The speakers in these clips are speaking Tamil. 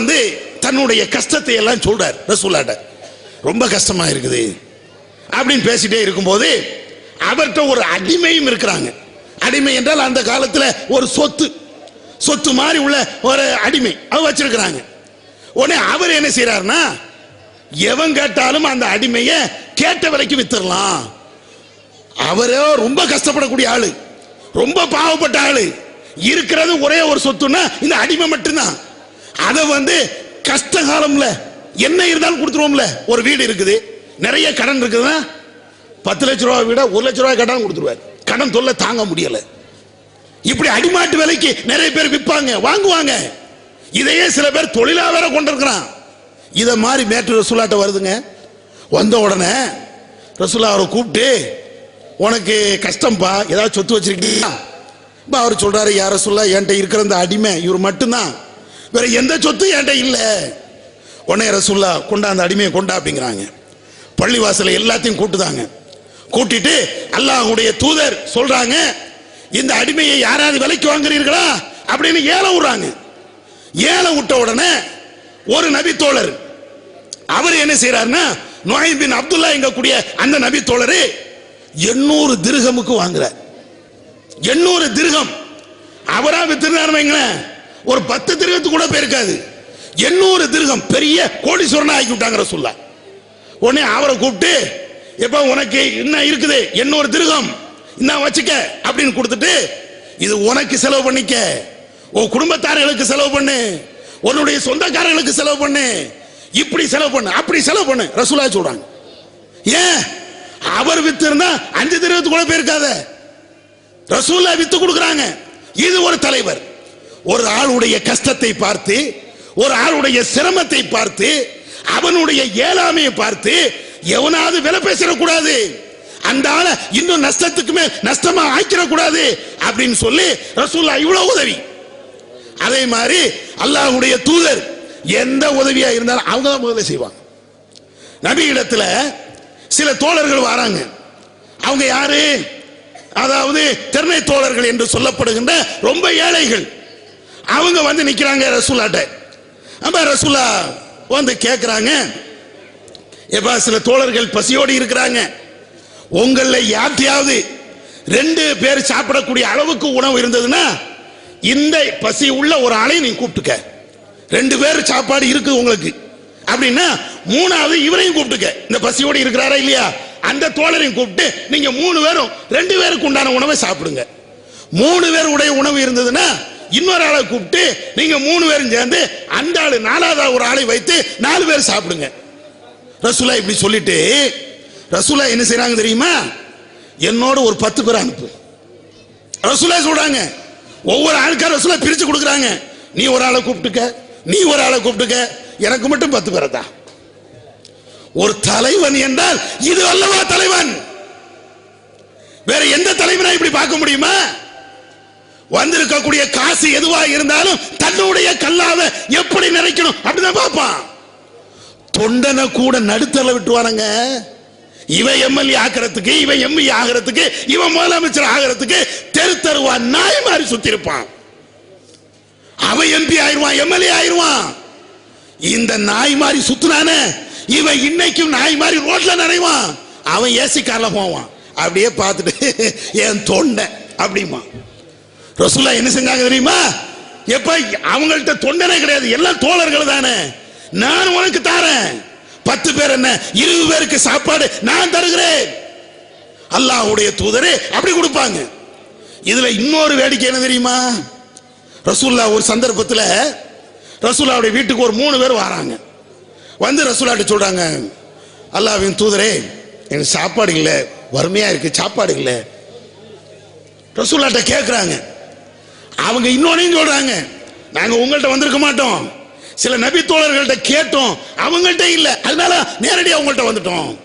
வந்து தன்னுடைய கஷ்டத்தை எல்லாம் சொல்றார். ரசூலாட்ட ரொம்ப கஷ்டமா இருக்குது. அப்படின்னு பேசிட்டே இருக்கும்போது அவர்கிட்ட ஒரு அடிமையும் இருக்கிறாங்க. அடிமை என்றால் அந்த காலத்துல ஒரு சொத்து சொத்து மாதிரி உள்ள ஒரு அடிமை அவ வச்சிருக்கிறாங்க. உடனே அவர் என்ன செய்யறாருன்னா எவன் கேட்டாலும் அந்த அடிமையை கேட்ட விலைக்கு வித்துடலாம். அவரே ரொம்ப கஷ்டப்படக்கூடிய ஆளு ரொம்ப பாவப்பட்ட ஆளு. இருக்கிறது ஒரே ஒரு சொத்துன்னா இந்த அடிமை மட்டும்தான். அதை வந்து கஷ்ட காலம்ல என்ன இருந்தாலும் கொடுத்துருவோம்ல. ஒரு வீடு இருக்குது நிறைய கடன் இருக்குதுன்னா பத்து லட்ச ரூபா வீட ஒரு லட்ச ரூபாய் கடன் கொடுத்துருவார். கடன் தொல்லை தாங்க முடியல. இப்படி அடிமாட்டு விலைக்கு நிறைய பேர் விற்பாங்க வாங்குவாங்க. இதையே சில பேர் தொழிலா வேற கொண்டிருக்கிறான். இதை மாதிரி மேற்று ரசூலாட்ட வருதுங்க. வந்த உடனே ரசூலா அவரை கூப்பிட்டு உனக்கு கஷ்டம்ப்பா ஏதாவது சொத்து வச்சிருக்கீங்களா? இப்போ அவர் சொல்கிறாரு யார சொல்ல என்கிட்ட இருக்கிற அந்த அடிமை இவர் மட்டும்தான். வேற எந்த சொத்து என்கிட்ட இல்லை. உடனே ரசுல்லா கொண்டா அந்த அடிமையை கொண்டா அப்படிங்கிறாங்க. பள்ளிவாசல எல்லாத்தையும் கூட்டுதாங்க. கூட்டிட்டு அல்லாஹ்வுடைய தூதர் சொல்றாங்க இந்த அடிமையை யாராவது விலைக்கு வாங்குறீர்களா அப்படின்னு ஏலம் விடுறாங்க ஏலம் விட்ட உடனே ஒரு நபி தோழர் அவர் என்ன செய்யறாருன்னா நோய் பின் அப்துல்லா எங்க கூடிய அந்த நபி தோழரு எண்ணூறு திருகமுக்கு வாங்குறார். எண்ணூறு திருகம். அவரா வித்திருந்தாரு வைங்களேன். ஒரு பத்து திருகத்துக்கு கூட போயிருக்காது. எண்ணூறு திருகம் பெரிய கோடீஸ்வரனா ஆக்கி விட்டாங்க சொல்ல உடனே அவரை கூப்பிட்டு எப்ப உனக்கு என்ன இருக்குது? எண்ணூறு திருகம். இன்னும் வச்சுக்க அப்படின்னு கொடுத்துட்டு இது உனக்கு செலவு பண்ணிக்க. உன் குடும்பத்தார்களுக்கு செலவு பண்ணு. உன்னுடைய சொந்தக்காரர்களுக்கு செலவு பண்ணு. இப்படி செலவு பண்ணு அப்படி செலவு பண்ணு ரசூலா சொல்றாங்க. ஏன்? அவர் வித்து இருந்தா அஞ்சு திருவத்து கூட போயிருக்காத. ரசூலா வித்து கொடுக்குறாங்க. இது ஒரு தலைவர். ஒரு ஆளுடைய கஷ்டத்தை பார்த்து ஒரு ஆளுடைய சிரமத்தை பார்த்து அவனுடைய ஏழாமையை பார்த்து எவனாவது விலை பேசிடக்கூடாது. அந்த ஆளை இன்னும் நஷ்டத்துக்கு மேல் நஷ்டமா ஆக்கிடக்கூடாது அப்படின்னு சொல்லி ரசூல்லா இவ்வளவு உதவி. அதே மாதிரி அல்லாஹ்வுடைய தூதர் எந்த உதவியா இருந்தாலும் அவங்க தான் முதல்ல செய்வாங்க. நபி இடத்துல சில தோழர்கள் வராங்க. அவங்க யாரு? அதாவது திறனை தோழர்கள் என்று சொல்லப்படுகின்ற ரொம்ப ஏழைகள். அவங்க வந்து நிக்கிறாங்க ரசூலாட்ட. அப்ப ரசூலா வந்து கேட்கிறாங்க எப்பா சில தோழர்கள் பசியோடு இருக்கிறாங்க. உங்கள யார்ட்டையாவது ரெண்டு பேர் சாப்பிடக்கூடிய அளவுக்கு உணவு இருந்ததுன்னா இந்த பசி உள்ள ஒரு ஆளை நீ கூப்பிட்டுக்க. ரெண்டு பேர் சாப்பாடு இருக்கு உங்களுக்கு. அப்படின்னா மூணாவது இவரையும் கூப்பிட்டுக்க. இந்த பசியோடு இருக்கிறாரா இல்லையா? அந்த தோழரையும் கூப்பிட்டு நீங்க மூணு பேரும் ரெண்டு பேருக்கு உண்டான உணவை சாப்பிடுங்க. மூணு பேர் உடைய உணவு இருந்ததுன்னா இன்னொரு ஆளை கூப்பிட்டு நீங்க மூணு பேரும் சேர்ந்து அந்த ஆளு நாலாவது ஒரு ஆளை வைத்து நாலு பேர் சாப்பிடுங்க. ரசூலா இப்படி சொல்லிட்டு ரசூலா என்ன செய்யறாங்க தெரியுமா? என்னோட ஒரு பத்து பேர் அனுப்பு. ரசூலா சொல்றாங்க ஒவ்வொரு ஆளுக்கா ரசூலா பிரிச்சு கொடுக்குறாங்க. நீ ஒரு ஆளை கூப்பிட்டுக்க நீ ஒரு ஆளை கூப்பிட்டுக்க எனக்கு மட்டும் பத்து பேரை தான் ஒரு தலைவன் என்றால் இது அல்லவா தலைவன்? வேற எந்த தலைவனா இப்படி பார்க்க முடியுமா? வந்திருக்கக்கூடிய காசு எதுவா இருந்தாலும் தன்னுடைய கல்லாவை எப்படி நிறைக்கணும்? அப்படிதான் பார்ப்பான். தொண்டனை கூட நடுத்தல விட்டுவானுங்க இவன் எம்எல்ஏ ஆகிறதுக்கு இவன் எம்பி ஆகிறதுக்கு இவன் முதலமைச்சர் ஆகிறதுக்கு தெரு தருவா நாய் மாதிரி சுத்தி இருப்பான் அவன் எம்பி ஆயிருவான் எம்எல்ஏ ஆயிருவான். இந்த நாய் மாதிரி சுத்துனானே இவன் இன்னைக்கும் நாய் மாதிரி ரோட்ல நனைவான் அவன் ஏசி கார்ல போவான். அப்படியே பார்த்துட்டு என் தொண்டை? அப்படிமா ரசூலா என்ன செஞ்சாங்க தெரியுமா? எப்ப அவங்கள்ட்ட தொண்டனே கிடையாது எல்லாம் தோழர்கள் தானே. நான் உனக்கு தாரேன். பத்து பேர் என்ன இருபது பேருக்கு சாப்பாடு நான் தருகிறேன். அல்லாஹுடைய தூதரே அப்படி கொடுப்பாங்க. இதுல இன்னொரு வேடிக்கை என்ன தெரியுமா? ரசூல்லா ஒரு சந்தர்ப்பத்தில் ரசூல்லாவுடைய வீட்டுக்கு ஒரு மூணு பேர் வராங்க. வந்து ரசூலாட்ட சொல்றாங்க அல்லாஹ்வின் தூதரே எனக்கு சாப்பாடு இல்லை வறுமையா இருக்கு சாப்பாடு இல்லை. ரசூலாட்ட கேட்குறாங்க அவங்க இன்னொன்னையும் சொல்றாங்க. நாங்க உங்கள்ட்ட வந்திருக்க மாட்டோம். சில நபி தோழர்கள்ட்ட கேட்டோம். அவங்கள்ட்ட இல்ல. அதனால நேரடியாக அவங்கள்ட்ட வந்துட்டோம்.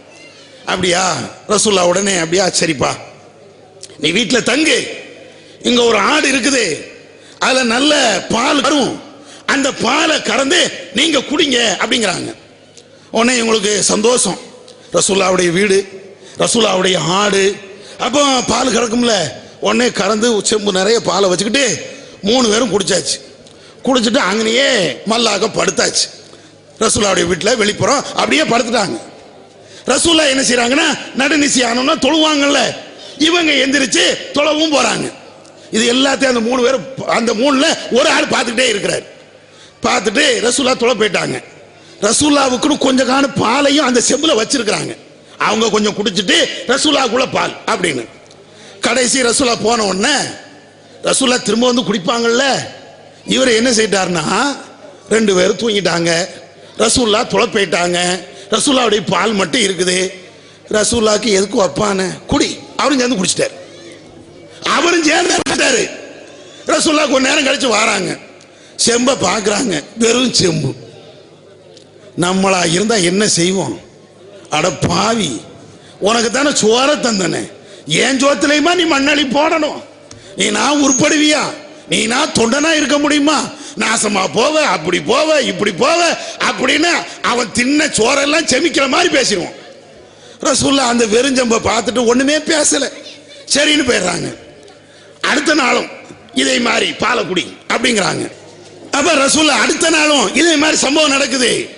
அப்படியா? ரசூல்லா உடனே அப்படியா? சரிப்பா. நீ வீட்டில் தங்கு. இங்க ஒரு ஆடு இருக்குது. அதுல நல்ல பால் வரும். அந்த பாலை கறந்து நீங்க குடிங்க அப்படிங்கிறாங்க. உடனே உங்களுக்கு சந்தோஷம். ரசூல்லாவுடைய வீடு ரசூல்லாவுடைய ஆடு. அப்போ பால் கறக்கும்ல. உடனே கறந்து செம்பு நிறைய பாலை வச்சுக்கிட்டு மூணு பேரும் குடிச்சாச்சு. குடிச்சிட்டு அங்கனையே மல்லாக படுத்தாச்சு. ரசூலாவுடைய வீட்டில் வெளிப்புறம் அப்படியே படுத்துட்டாங்க. ரசூல்லா என்ன செய்கிறாங்கன்னா நடுநிசி ஆனோம்னா தொழுவாங்கல்ல இவங்க எந்திரிச்சு தொழவும் போறாங்க. இது எல்லாத்தையும் அந்த மூணு பேரும் அந்த மூணுல ஒரு ஆள் பார்த்துக்கிட்டே இருக்கிறார். பார்த்துட்டு ரசூலா தொலை போயிட்டாங்க. ரசூல்லாவுக்குன்னு கொஞ்சம் காண பாலையும் அந்த செம்பில் வச்சிருக்கிறாங்க. அவங்க கொஞ்சம் குடிச்சிட்டு ரசூலாக்குள்ள பால் அப்படின்னு. கடைசி ரசூலா போன உடனே ரசூலா திரும்ப வந்து குடிப்பாங்கல்ல? இவர் என்ன செய்யிட்டாருன்னா ரெண்டு பேரும் தூங்கிட்டாங்க. ரசூல்லா துளப்பிட்டாங்க ரசூல்லாவுடைய பால் மட்டும் இருக்குது. ரசூல்லாக்கு எதுக்கு வைப்பானே குடி. அவரும் சேர்ந்து குடிச்சிட்டாரு. அவரும் சேர்ந்து குடிச்சிட்டாரு ரசூல்லா கொஞ்ச நேரம் கழிச்சு வராங்க. செம்பை பார்க்குறாங்க. வெறும் செம்பு. நம்மளா இருந்தால் என்ன செய்வோம்? அட பாவி. உனக்கு தானே சோற தந்தனே. ஏன் சோத்துலையுமா நீ மண்ணளி போடணும்? நீ நான் உருப்படுவியா? நீ நான் தொண்டனா இருக்க முடியுமா? நாசமா போவ அப்படி போவ இப்படி போவ அப்படின்னு அவன் தின்ன சோறெல்லாம் செமிக்கிற மாதிரி பேசிடுவான். ரசூல்லா அந்த வெறுஞ்சம்பை பார்த்துட்டு ஒண்ணுமே பேசல. சரின்னு போயிடுறாங்க. அடுத்த நாளும் இதே மாதிரி பாலக்குடி அப்படிங்கிறாங்க. அப்ப ரசூல்லா அடுத்த நாளும் இதே மாதிரி சம்பவம் நடக்குது.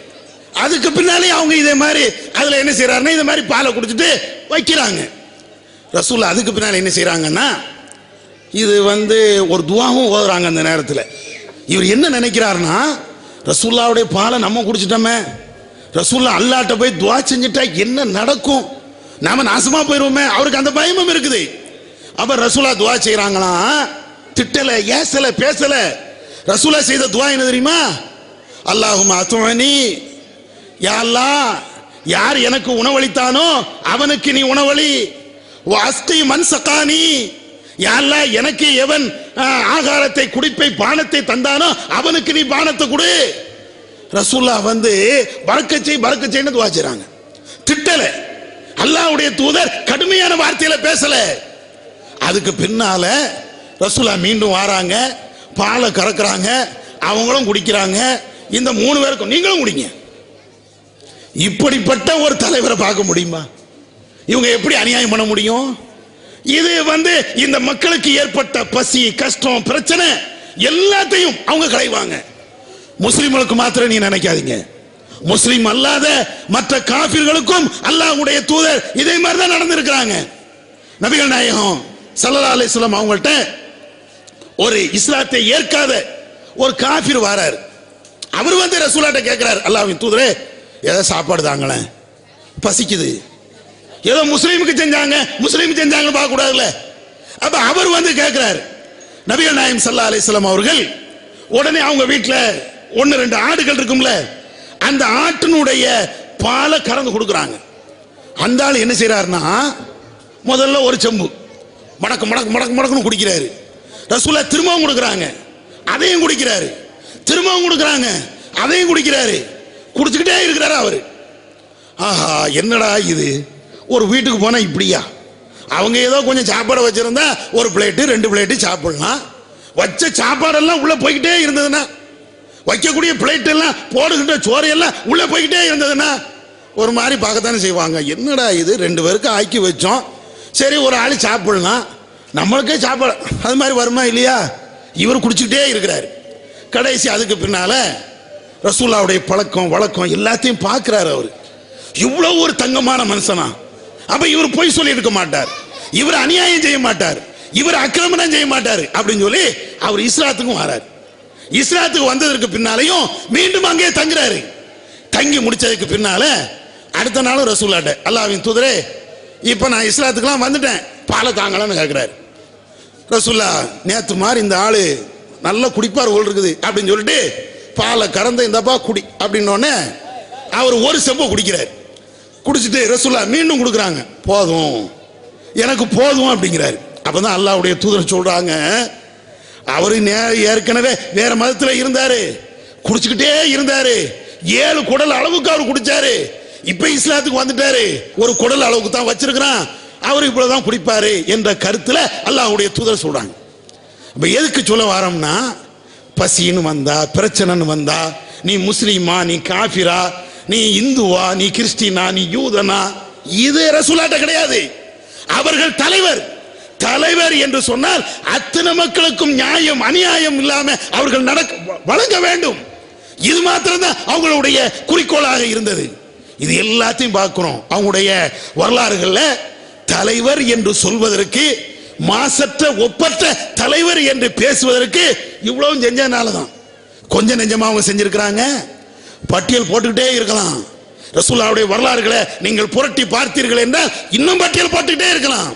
அதுக்கு பின்னாலே அவங்க இதே மாதிரி அதுல என்ன செய்யறாருன்னா இதே மாதிரி பாலை குடிச்சிட்டு வைக்கிறாங்க. ரசூல் அதுக்கு பின்னால் என்ன செய்கிறாங்கன்னா இது வந்து ஒரு துவாவும் ஓதுறாங்க அந்த நேரத்தில். இவர் என்ன நினைக்கிறாருன்னா ரசூல்லாவுடைய பாலை நம்ம குடிச்சிட்டோமே. ரசூல்லா அல்லாட்ட போய் துவா செஞ்சுட்டா என்ன நடக்கும்? நாம நாசமா போயிடுவோமே அவருக்கு அந்த பயமும் இருக்குது. அப்ப ரசூலா துவா செய்றாங்களாம் திட்டல ஏசல பேசல. ரசூலா செய்த துவா என்ன தெரியுமா? அல்லாஹும் அத்துவனி யா யார் எனக்கு உணவளித்தானோ அவனுக்கு நீ உணவளி. அஸ்தி மண் சக்கானி யா எனக்கு எவன் ஆகாரத்தை குடிப்பை பானத்தை தந்தானோ அவனுக்கு நீ பானத்தை கொடு. ரசூல்லா வந்து பறக்கச்சை பறக்கச்சைன்னு துவாச்சுறாங்க திட்டல. அல்லாவுடைய தூதர் கடுமையான வார்த்தையில பேசல. அதுக்கு பின்னால ரசூலா மீண்டும் வராங்க பாலை கறக்குறாங்க அவங்களும் குடிக்கிறாங்க. இந்த மூணு பேருக்கும் நீங்களும் குடிங்க. இப்படிப்பட்ட ஒரு தலைவரை பார்க்க முடியுமா? இவங்க எப்படி அநியாயம் பண்ண முடியும்? இது வந்து இந்த மக்களுக்கு ஏற்பட்ட பசி கஷ்டம் பிரச்சனை எல்லாத்தையும் அவங்க களைவாங்க. முஸ்லிம்களுக்கு மாத்திரம் நீ நினைக்காதீங்க. முஸ்லிம் அல்லாத மற்ற காபிர்களுக்கும் அல்லாஹ்வுடைய தூதர் இதே மாதிரி தான் நடந்திருக்கிறாங்க. நபிகள் நாயகம் சல்லா அலிஸ்லாம் அவங்கள்ட்ட ஒரு இஸ்லாத்தை ஏற்காத ஒரு காபிர் வாரார். அவர் வந்து ரசூலாட்ட கேட்கிறார் அல்லாவின் தூதரே ஏதோ சாப்பாடு தாங்களேன் பசிக்குது. ஏதோ முஸ்லீமுக்கு செஞ்சாங்க முஸ்லீம் செஞ்சாங்க பார்க்க கூடாதுல்ல அப்ப அவர் வந்து கேட்குறாரு நபிகள் நாயம் சல்லா அலிஸ்லாம் அவர்கள் உடனே அவங்க வீட்டில் ஒன்று ரெண்டு ஆடுகள் இருக்கும்ல அந்த ஆட்டினுடைய பாலை கறந்து கொடுக்குறாங்க. அந்த ஆள் என்ன செய்கிறாருன்னா முதல்ல ஒரு செம்பு மடக்கு மடக்கு மடக்கு மடக்குன்னு குடிக்கிறாரு. ரசூலா திரும்பவும் கொடுக்குறாங்க. அதையும் குடிக்கிறாரு. திரும்பவும் கொடுக்குறாங்க. அதையும் குடிக்கிறாரு. குடிச்சுக்கிட்டே இருக்கிறாரு அவர். ஆஹா என்னடா இது? ஒரு வீட்டுக்கு போனால் இப்படியா? அவங்க ஏதோ கொஞ்சம் சாப்பாடு வச்சுருந்தா ஒரு பிளேட்டு ரெண்டு பிளேட்டு சாப்பிடலாம். வச்ச சாப்பாடெல்லாம் உள்ளே போய்கிட்டே இருந்ததுன்னா வைக்கக்கூடிய பிளேட்டெல்லாம் போடுகின்ற சோறையெல்லாம் உள்ளே போய்கிட்டே இருந்ததுன்னா ஒரு மாதிரி பார்க்கத்தானே செய்வாங்க. என்னடா இது? ரெண்டு பேருக்கு ஆக்கி வச்சோம். சரி ஒரு ஆள் சாப்பிடலாம். நம்மளுக்கே சாப்பாடு அது மாதிரி வருமா இல்லையா? இவர் குடிச்சுக்கிட்டே இருக்கிறாரு. கடைசி அதுக்கு பின்னால் ரசூல்லாவுடைய பழக்கம் வழக்கம் எல்லாத்தையும் பார்க்குறாரு அவர். இவ்வளோ ஒரு தங்கமான மனுஷனா. அப்ப இவர் பொய் சொல்லி இருக்க மாட்டார். இவர் அநியாயம் செய்ய மாட்டார். இவர் அக்கிரமணம் செய்ய மாட்டார். அப்படின்னு சொல்லி அவர் இஸ்லாத்துக்கும் வரார். இஸ்லாத்துக்கு வந்ததற்கு பின்னாலையும் மீண்டும் அங்கே தங்குறாரு. தங்கி முடிச்சதுக்கு பின்னால அடுத்த நாளும் ரசூலாட்ட அல்லாவின் தூதரே இப்ப நான் இஸ்லாத்துக்கெல்லாம் வந்துட்டேன். பாலை தாங்கலாம்னு கேட்கிறாரு ரசூல்லா நேத்து மாதிரி இந்த ஆளு நல்லா குடிப்பார் ஓல் இருக்குது. அப்படின்னு சொல்லிட்டு பாலை கறந்த இந்தப்பா குடி. அப்படின்னோடனே அவர் ஒரு செம்பை குடிக்கிறார். குடிச்சிட்டு ரசுல்லா மீண்டும் கொடுக்குறாங்க. போதும். எனக்கு போதும் அப்படிங்கிறாரு. அப்பதான் அல்லாவுடைய தூதர் சொல்கிறாங்க அவர் நே- ஏற்கனவே வேற மதத்தில் இருந்தார். குடிச்சுக்கிட்டே இருந்தார். ஏழு குடல் அளவுக்கு அவர் குடிச்சாரு. இப்போ இஸ்லாத்துக்கு வந்துட்டாரு. ஒரு குடல் அளவுக்கு தான் வச்சிருக்கிறான். அவர் இவ்வளவுதான் குடிப்பாரு என்ற கருத்தில் அல்லாஹ்வுடைய தூதர் சொல்கிறாங்க இப்போ எதுக்கு சொல்ல வரோம்னா பசின்னு வந்தா பிரச்சனைன்னு வந்தா நீ முஸ்லீமா நீ காஃபிரா நீ இந்துவா நீ கிறிஸ்டினா நீ யூதனா இது ரசூலாட்ட கிடையாது. அவர்கள் தலைவர். தலைவர் என்று சொன்னால் அத்தனை மக்களுக்கும் நியாயம் அநியாயம் இல்லாம அவர்கள் நடக்க வழங்க வேண்டும். இது மாத்திரம்தான் அவங்களுடைய குறிக்கோளாக இருந்தது. இது எல்லாத்தையும் பார்க்கிறோம். அவங்களுடைய வரலாறுகள்ல தலைவர் என்று சொல்வதற்கு மாசற்ற ஒப்பற்ற தலைவர் என்று பேசுவதற்கு இவ்வளவு செஞ்சனால தான் கொஞ்சம் நெஞ்சமா அவங்க செஞ்சிருக்கிறாங்க. பட்டியல் போட்டுக்கிட்டே இருக்கலாம். ரசூல்லாவுடைய வரலாறுகளை நீங்கள் புரட்டி பார்த்தீர்கள் என்றால் இன்னும் பட்டியல் போட்டுக்கிட்டே இருக்கலாம்.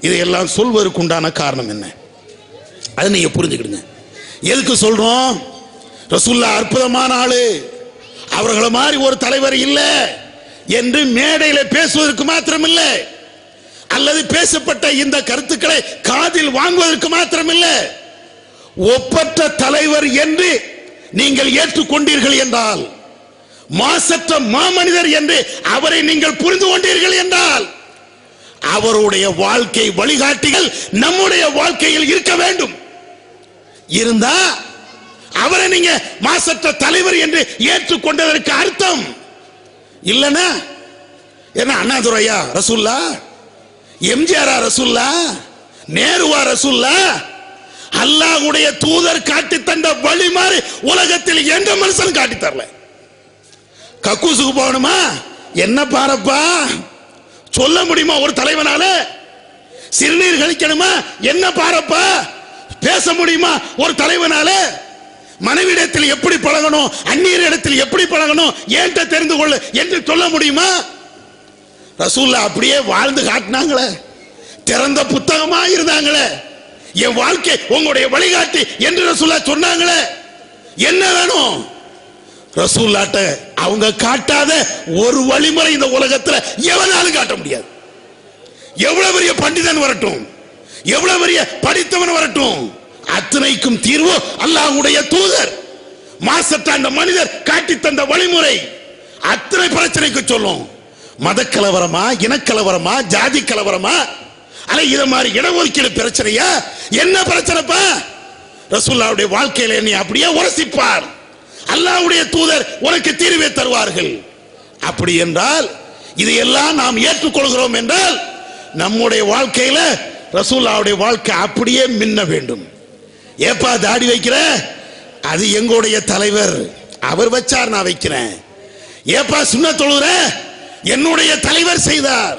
இதையெல்லாம் சொல்வதற்கு உண்டான காரணம் என்ன? அதை நீங்க புரிஞ்சுக்கிடுங்க. எதுக்கு சொல்றோம்? ரசூல்லா அற்புதமான ஆளு. அவர்களை மாதிரி ஒரு தலைவர் இல்லை என்று மேடையில் பேசுவதற்கு மாத்திரம் இல்லை அல்லது பேசப்பட்ட இந்த கருத்துக்களை காதில் வாங்குவதற்கு மாத்திரம் இல்லை ஒப்பற்ற தலைவர் என்று நீங்கள் ஏற்றுக்கொண்டீர்கள் என்றால் மாசற்ற மாமனிதர் என்று அவரை நீங்கள் புரிந்து கொண்டீர்கள் என்றால் அவருடைய வாழ்க்கை வழிகாட்டிகள் நம்முடைய வாழ்க்கையில் இருக்க வேண்டும். இருந்தா அவரை நீங்க மாசற்ற தலைவர் என்று ஏற்றுக்கொண்டதற்கு அர்த்தம். இல்லனா என்ன அண்ணாதுரையா ரசூல்லா? எம்ஜிஆரா ரசூல்லா? நேருவா ரசூல்லா? அல்லாஹுடைய தூதர் காட்டி தந்த வழி மாதிரி உலகத்தில் எந்த மனுஷன் காட்டி தரல. கக்கூசுக்கு போகணுமா? என்ன பாரப்பா? சொல்ல முடியுமா ஒரு தலைவனால? சிறுநீர் கழிக்கணுமா? என்ன பாரப்பா? பேச முடியுமா ஒரு தலைவனால? மனைவிடத்தில் எப்படி பழகணும்? அந்நியர் இடத்தில் எப்படி பழகணும்? ஏன்ட்ட தெரிந்து கொள்ள என்று சொல்ல முடியுமா? ரசூல்லா அப்படியே வாழ்ந்து காட்டினாங்களே. திறந்த புத்தகமா இருந்தாங்களே. என் வாழ்க்கை உங்களுடைய வழிகாட்டி என்று ரசூல்லா சொன்னாங்களே. என்ன வேணும்? ரசூல்லாட்ட அவங்க காட்டாத ஒரு வழிமுறை இந்த உலகத்துல எவனாலும் காட்ட முடியாது. எவ்வளவு பெரிய பண்டிதன் வரட்டும். எவ்வளவு பெரிய படித்தவன் வரட்டும். அத்தனைக்கும் தீர்வு அல்லாஹ்வுடைய தூதர். மாசற்ற அந்த மனிதர் காட்டி தந்த வழிமுறை. அத்தனை பிரச்சனைக்கு சொல்லும். மத கலவரமா இனக்கலவரமா ஜாதி கலவரமா அல்ல இத மாதிரி இடஒதுக்கீடு பிரச்சனையா? என்ன பிரச்சனைப்பா? ரசூல்லாவுடைய வாழ்க்கையில நீ அப்படியே உரசிப்பார். அல்லாவுடைய தூதர் உனக்கு தீர்வை தருவார்கள். அப்படி என்றால் இதையெல்லாம் நாம் ஏற்றுக்கொள்கிறோம் என்றால் நம்முடைய வாழ்க்கையில ரசூல்லாவுடைய வாழ்க்கை அப்படியே மின்ன வேண்டும். ஏப்பா தாடி வைக்கிற? அது எங்களுடைய தலைவர். அவர் வச்சார் நான் வைக்கிறேன். ஏப்பா சுண்ண தொழுகிற என்னுடைய தலைவர் செய்தார்.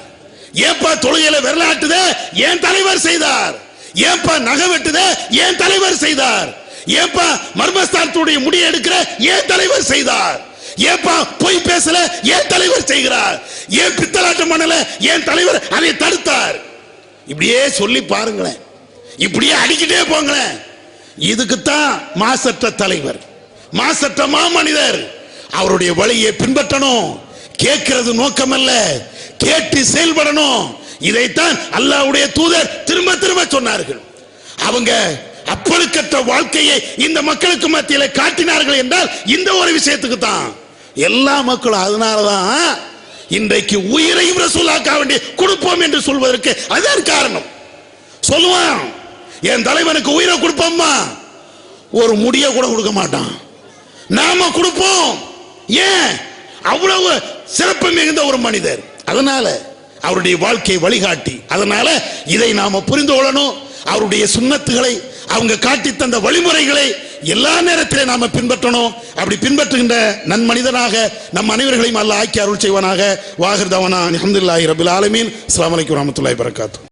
ஏன்பா தொழுகையில விரலாட்டுத ஏன் தலைவர் செய்தார்? ஏன்பா நகை வெட்டுத? ஏன் தலைவர் செய்தார்? ஏன்பா மர்மஸ்தானத்துடைய முடி எடுக்கிற? ஏன் தலைவர் செய்தார்? ஏன்பா பொய் பேசல? ஏன் தலைவர் செய்கிறார்? ஏன் பித்தலாட்டம் பண்ணல ஏன் தலைவர் அதை தடுத்தார்? இப்படியே சொல்லி பாருங்களேன். இப்படியே அடிக்கிட்டே போங்களேன். இதுக்குத்தான் மாசற்ற தலைவர். மாசற்ற மாமனிதர். அவருடைய வழியை பின்பற்றணும். கேட்கிறது நோக்கமல்ல. கேட்டு செயல்படணும். இதைத்தான் அல்லாவுடைய தூதர் திரும்ப திரும்ப சொன்னார்கள். அவங்க அப்பழுக்கற்ற வாழ்க்கையை இந்த மக்களுக்கு மத்தியில் காட்டினார்கள் என்றால் இந்த ஒரு விஷயத்துக்கு தான் எல்லா மக்களும் அதனாலதான் இன்றைக்கு உயிரையும் ரசூலாக்க வேண்டிய கொடுப்போம் என்று சொல்வதற்கு அதுதான் காரணம். சொல்லுவான் என் தலைவனுக்கு உயிரை கொடுப்போம்மா. ஒரு முடிய கூட கொடுக்க மாட்டான். நாம கொடுப்போம். ஏன்? அவ்வளவு சிறப்பு மிகுந்த ஒரு மனிதர். அதனால அவருடைய வாழ்க்கை வழிகாட்டி. அதனால இதை நாம புரிந்து கொள்ளணும். அவருடைய சுண்ணத்துகளை அவங்க காட்டி தந்த வழிமுறைகளை எல்லா நேரத்திலும் நாம பின்பற்றணும். அப்படி பின்பற்றுகின்ற நன்மனிதனாக நம் அனைவர்களையும் அல்ல ஆக்கி அருள் செய்வனாக. வாகிருதவனா அஹமதுல்லாஹி ரபுல் ஆலமீன். அஸ்லாம் வலைக்கம் வரமத்துல்லாய் வரகாத்து